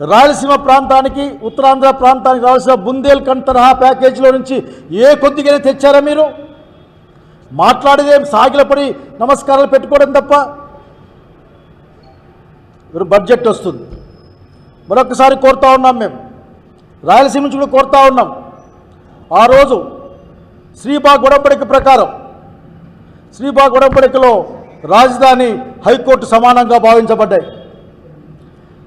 రాయలసీమ ప్రాంతానికి ఉత్తరాంధ్ర ప్రాంతానికి రావాల్సిన బుందేల్ఖండ్ తరహా ప్యాకేజీలో నుంచి ఏ కొద్దిగానే తెచ్చారా మీరు? మాట్లాడేదేం సాగిలపడి నమస్కారాలు పెట్టుకోవడం తప్ప? మీరు బడ్జెట్ వస్తుంది. మరొకసారి కోరుతా ఉన్నాం మేము. రాయలసీమ నుంచి కూడా కోరుతా ఉన్నాం. ఆ రోజు శ్రీబాగ్ ఉడంబడిక ప్రకారం శ్రీబాగ్ ఉడంబడికలో రాజధాని హైకోర్టు సమానంగా భావించబడ్డాయి.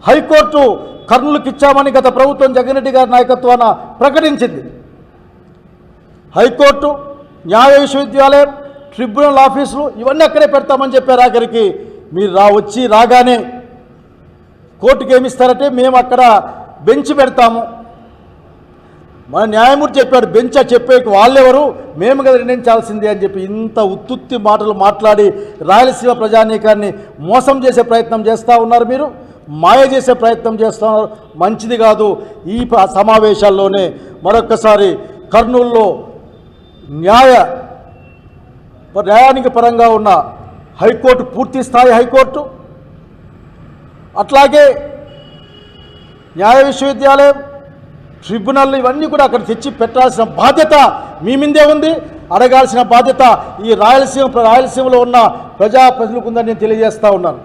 హైకోర్టు కర్నూలుకి ఇచ్చామని గత ప్రభుత్వం జగన్ రెడ్డి గారి నాయకత్వాన ప్రకటించింది. హైకోర్టు న్యాయ విశ్వవిద్యాలయం ట్రిబ్యునల్ ఆఫీసులు ఇవన్నీ అక్కడే పెడతామని చెప్పారు ఆఖరికి మీరు రా వచ్చి రాగానే కోర్టుకి ఏమిస్తారంటే మేము అక్కడ బెంచ్ పెడతాము. మన న్యాయమూర్తి చెప్పాడు బెంచ్ చెప్పే వాళ్ళెవరు? మేము కదా నిర్ణయించాల్సిందే అని చెప్పి ఇంత ఉత్తుత్తి మాటలు మాట్లాడి రాయలసీమ ప్రజానీకాన్ని మోసం చేసే ప్రయత్నం చేస్తూ ఉన్నారు మీరు. మాయ చేసే ప్రయత్నం చేస్తున్నారు. మంచిది కాదు. ఈ సమావేశాల్లోనే మరొక్కసారి కర్నూలులో న్యాయ న్యాయానికి పరంగా ఉన్న హైకోర్టు పూర్తి స్థాయి హైకోర్టు అట్లాగే న్యాయ విశ్వవిద్యాలయం ట్రిబ్యునల్ ఇవన్నీ కూడా అక్కడ తెచ్చి పెట్టాల్సిన బాధ్యత మీ మీదే ఉంది. అడగాల్సిన బాధ్యత ఈ రాయలసీమ రాయలసీమలో ఉన్న ప్రజాప్రతినిధులకు ఉందని నేను తెలియజేస్తా ఉన్నాను.